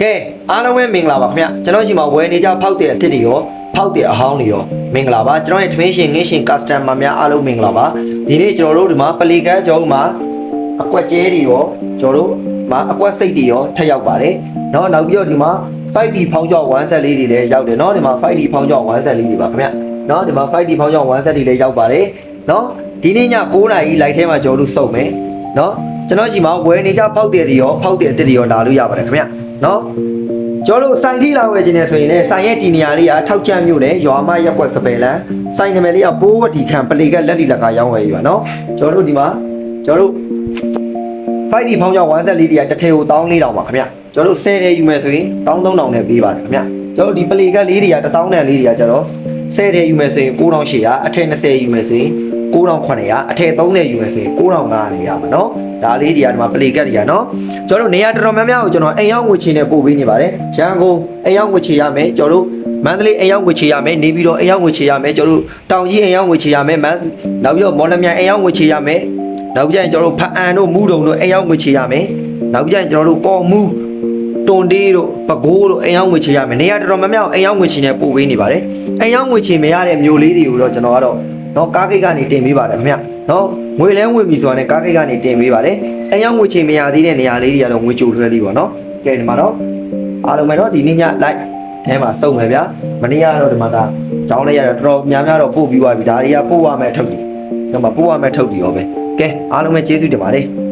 ကဲအားလုံးပဲမင်္ဂလာပါခင်ဗျကျွန်တော်ရှိမှာဝယ်နေကြဖောက်တဲ့အစ်စ်တွေရောဖောက်တဲ့အဟောင်းတွေရောမင်္ဂလာပါကျွန်တော်ရဲ့ထမင်းရှင်ငင်းရှင် customer များအားလုံးမင်္ဂလာပါဒီနေ့ကျွန်တော်တို့ဒီမှာပလီကန်းကျောင်းမှာအကွက်ကျဲတွေရောကျွန်တော်တို့မှာအကွက်စိတ်တွေရောထက်ရောက်ပါတယ်เนาะနောက်ပြီးတော့ဒီမှာ 5D ဖောင်းကြော1ဆက်လေးတွေလည်းရောက်တယ်เนาะဒီမှာ 5D ဖောင်းကြော1ဆက်လေးတွေပါခင်ဗျเนาะဒီမှာ 5D ဖောင်းကြော1ဆက်တွေလည်းရောက်ပါတယ်เนาะဒီနေ့ည9:00နာရီလိုက်ထဲမှာကျွန်တော်တို့စုံမယ်เนาะ ကျွန်တော်ရှိမှာဝယ်နေကြဖောက်တယ်တွေရောဖောက်တယ်အစ်တွေရောလာလို့ရပါတယ်ခင်ဗျနော်ကျွန်တော်တို့စိုင်ထိလာဝယ်ခြင်းနဲ့ဆိုရင်လည်းစိုင်ရဲ့တီနေရာလေးကထောက်ချမ်းမြို့နယ်ရွာမရက်ွက်စပယ်လန်စိုင်နာမည်လေးကဘိုးဝတီခံပလေကလက်လီလက်ကရောင်းဝယ်ယူပါနော်ကျွန်တော်တို့ဒီမှာကျွန်တော်တို့ 5D ဖောင်းကြောင်104လေးတွေကတစ်ထည်ကို14000ပါခင်ဗျကျွန်တော်တို့10ထဲယူမယ်ဆိုရင်13000နဲ့ပေးပါတယ်ခင်ဗျကျွန်တော်တို့ဒီပလေကလေးတွေက1000တန်လေးတွေကကျတော့10ထဲယူမယ်ဆိုရင်9800အထည်20ယူမယ်ဆိုရင် 9900အထက်30ယူမယ်ဆိုရင်9500နေရပါနော်ဒါလေးတွေကဒီမှာပလေကတ်တွေကနော်ကျွန်တော်တို့နေရာတော်တော်များများကိုကျွန်တော်အိမ်ရောက်ငွေချေနဲ့ပို့ပေးနေပါတယ်ရန်ကုန်အိမ်ရောက်ငွေချေရမယ်ကျွန်တော်တို့မန္တလေးအိမ်ရောက်ငွေချေရမယ်နေပြည်တော်အိမ်ရောက်ငွေချေရမယ်ကျွန်တော်တို့တောင်ကြီးအိမ်ရောက်ငွေချေရမယ်မန်နောက်ပြီးတော့မော်လမြိုင်အိမ်ရောက်ငွေချေရမယ်နောက်ပြီးကျရင်ကျွန်တော်တို့ဖအန်တို့မူးတုံတို့အိမ်ရောက်ငွေချေရမယ်နောက်ပြီးကျရင်ကျွန်တော်တို့ကော်မူးတွန်တေးတို့ပကိုးတို့အိမ်ရောက်ငွေချေရမယ်နေရာတော်တော်များများကိုအိမ်ရောက်ငွေချေနဲ့ပို့ပေးနေပါတယ်အိမ်ရောက်ငွေချေမရတဲ့မျိုးလေးတွေကိုတော့ကျွန်တော်ကတော့ တော့ကားကိတ်ကနေတင်ပေးပါတယ်ခင်ဗျနော်ငွေလဲငွေပြီဆိုတာနဲ့ကားကိတ်ကနေတင်ပေးပါတယ်အိမ်ရောက်ငွေချေမရသေးတဲ့နေရာလေးတွေကတော့ငွေကြိုလွှဲသေးပါတော့ကဲဒီမှာတော့အားလုံးပဲတော့ဒီနေ့ညလိုက်အဲမှာစုံမယ်ဗျာမနေ့ကတော့ဒီမှာဒါတောင်းလိုက်ရတော့တော်တော်များများတော့ပို့ပြီးသွားပြီဒါတွေကပို့ရမယ်ထုတ်တယ်ဒီမှာပို့ရမယ်ထုတ်တယ်ရောပဲကဲအားလုံးပဲကျေးဇူးတင်ပါတယ်